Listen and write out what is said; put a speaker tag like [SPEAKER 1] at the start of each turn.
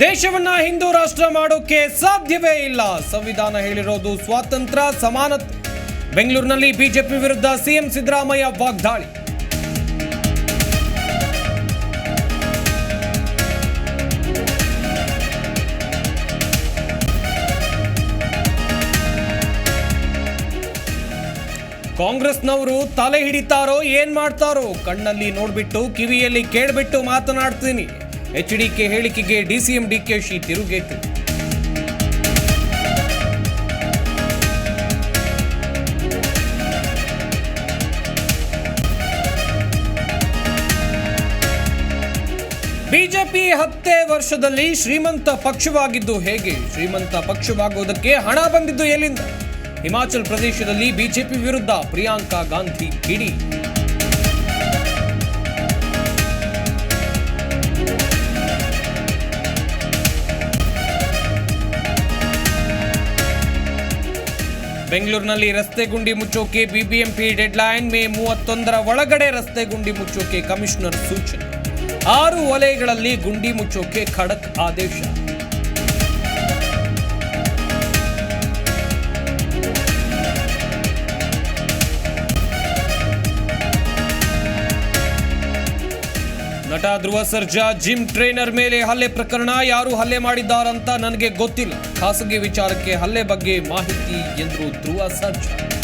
[SPEAKER 1] ದೇಶವನ್ನ ಹಿಂದೂ ರಾಷ್ಟ್ರ ಮಾಡೋಕೆ ಸಾಧ್ಯವೇ ಇಲ್ಲ. ಸಂವಿಧಾನ ಹೇಳಿರೋದು ಸ್ವಾತಂತ್ರ್ಯ, ಸಮಾನತೆ, ಬೆಂಗಳೂರಿನಲ್ಲಿ ಬಿಜೆಪಿ ವಿರುದ್ಧ ಸಿಎಂ ಸಿದ್ದರಾಮಯ್ಯ ವಾಗ್ದಾಳಿ. ಕಾಂಗ್ರೆಸ್ನವರು ತಲೆ ಹಿಡಿತಾರೋ ಏನ್ ಮಾಡ್ತಾರೋ ಕಣ್ಣಲ್ಲಿ ನೋಡ್ಬಿಟ್ಟು ಕಿವಿಯಲ್ಲಿ ಕೇಳ್ಬಿಟ್ಟು ಮಾತನಾಡ್ತೀನಿ. ಎಚ್ ಡಿಕೆ ಹೇಳಿಕೆಗೆ ಡಿಸಿಎಂ ಡಿಕೆಶಿ ತಿರುಗೇಟು. ಬಿಜೆಪಿ ಹತ್ತೇ ವರ್ಷದಲ್ಲಿ ಶ್ರೀಮಂತ ಪಕ್ಷವಾಗಿದ್ದು ಹೇಗೆ? ಶ್ರೀಮಂತ ಪಕ್ಷವಾಗುವುದಕ್ಕೆ ಹಣ ಬಂದಿದ್ದು ಎಲ್ಲಿಂದ? ಹಿಮಾಚಲ್ ಪ್ರದೇಶದಲ್ಲಿ ಬಿಜೆಪಿ ವಿರುದ್ಧ ಪ್ರಿಯಾಂಕಾ ಗಾಂಧಿ ಕಿಡಿ. ಬೆಂಗಳೂರಿನಲ್ಲಿ ರಸ್ತೆ ಗುಂಡಿ ಮುಚ್ಚೋಕೆ ಬಿಬಿಎಂಪಿ ಡೆಡ್ಲೈನ್ ಮೇ ಮೂವತ್ತೊಂದರ ಒಳಗಡೆ ರಸ್ತೆ ಗುಂಡಿ ಮುಚ್ಚೋಕೆ ಕಮಿಷನರ್ ಸೂಚನೆ ಆರು ವಲಯಗಳಲ್ಲಿ ಗುಂಡಿ ಮುಚ್ಚೋಕೆ ಖಡಕ್ ಆದೇಶ ನಟ ಧ್ರುವ ಸರ್ಜಾ, ಜಿಮ್ ಟ್ರೈನರ್ ಮೇಲೆ ಹಲ್ಲೆ ಪ್ರಕರಣ, ಯಾರು ಹಲ್ಲೆ ಮಾಡಿದ್ದಾರಂತ ನನಗೆ ಗೊತ್ತಿಲ್ಲ. ಖಾಸಗಿ ವಿಚಾರಕ್ಕೆ ಹಲ್ಲೆ ಬಗ್ಗೆ ಮಾಹಿತಿ ಎಂದರು ಧ್ರುವ ಸರ್ಜಾ.